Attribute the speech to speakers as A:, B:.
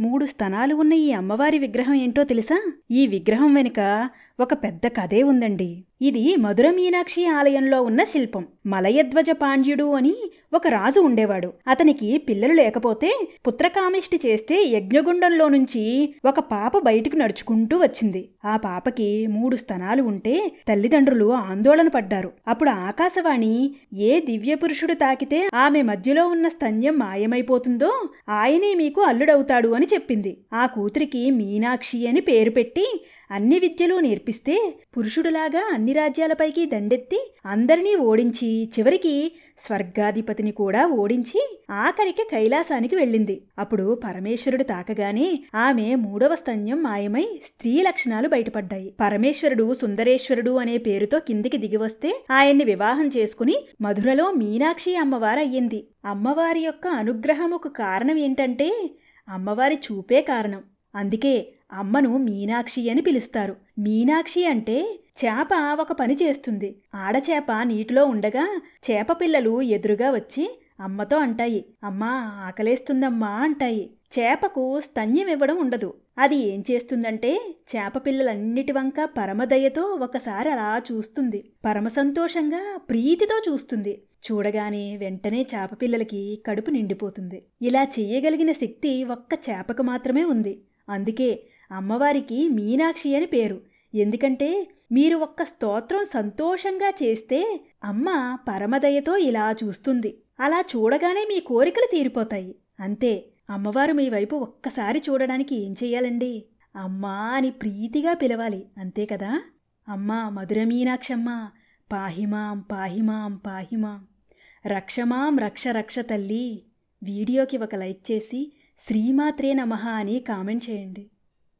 A: మూడు స్తనాలు ఉన్న ఈ అమ్మవారి విగ్రహం ఏంటో తెలుసా? ఈ విగ్రహం వెనుక ఒక పెద్ద కథే ఉందండి. ఇది మధుర మీనాక్షి ఆలయంలో ఉన్న శిల్పం. మలయధ్వజ పాండ్యుడు అని ఒక రాజు ఉండేవాడు. అతనికి పిల్లలు లేకపోతే పుత్రకామిష్టి చేస్తే యజ్ఞగుండంలో నుంచి ఒక పాప బయటకు నడుచుకుంటూ వచ్చింది. ఆ పాపకి మూడు స్తనాలు ఉంటే తల్లిదండ్రులు ఆందోళన పడ్డారు. అప్పుడు ఆకాశవాణి ఏ దివ్య పురుషుడు తాకితే ఆమె మధ్యలో ఉన్న స్తన్యం మాయమైపోతుందో ఆయనే మీకు అల్లుడవుతాడు అని చెప్పింది. ఆ కూతురికి మీనాక్షి అని పేరు పెట్టి అన్ని విద్యలు నేర్పిస్తే పురుషుడులాగా అన్ని రాజ్యాలపైకి దండెత్తి అందరినీ ఓడించి చివరికి స్వర్గాధిపతిని కూడా ఓడించి ఆఖరికి కైలాసానికి వెళ్ళింది. అప్పుడు పరమేశ్వరుడు తాకగానే ఆమె మూడవ స్తన్యం మాయమై స్త్రీ లక్షణాలు బయటపడ్డాయి. పరమేశ్వరుడు సుందరేశ్వరుడు అనే పేరుతో కిందికి దిగివస్తే ఆయన్ని వివాహం చేసుకుని మధురలో మీనాక్షి అమ్మవారు అయ్యింది అమ్మవారి యొక్క అనుగ్రహముకు కారణం ఏంటంటే అమ్మవారి చూపే కారణం. అందుకే అమ్మను మీనాక్షి అని పిలుస్తారు. మీనాక్షి అంటే చేప ఒక పని చేస్తుంది. ఆడచేప నీటిలో ఉండగా చేప పిల్లలు ఎదురుగా వచ్చి అమ్మతో అంటాయి అమ్మా ఆకలేస్తుందమ్మా అంటాయి. చేపకు స్తన్యం ఇవ్వడం ఉండదు. అది ఏం చేస్తుందంటే చేప పిల్లలన్నిటి వంక పరమదయతో ఒకసారి అలా చూస్తుంది. పరమ సంతోషంగా ప్రీతితో చూస్తుంది. చూడగానే వెంటనే చేప పిల్లలకి కడుపు నిండిపోతుంది. ఇలా చేయగలిగిన శక్తి ఒక్క చేపకు మాత్రమే ఉంది. అందుకే అమ్మవారికి మీనాక్షి అని పేరు. ఎందుకంటే మీరు ఒక్క స్తోత్రం సంతోషంగా చేస్తే అమ్మ పరమదయతో ఇలా చూస్తుంది. అలా చూడగానే మీ కోరికలు తీరిపోతాయి. అంతే అమ్మవారు మీ వైపు ఒక్కసారి చూడడానికి ఏం చెయ్యాలండి అమ్మా అని ప్రీతిగా పిలవాలి. అంతే కదా? అమ్మా మధుర మీనాక్షమ్మ. పాహిమాం పాహిమాం పాహిమాం. రక్షమాం రక్ష రక్ష తల్లి. వీడియోకి ఒక లైక్ చేసి శ్రీమాత్రే నమః అని కామెంట్ చేయండి.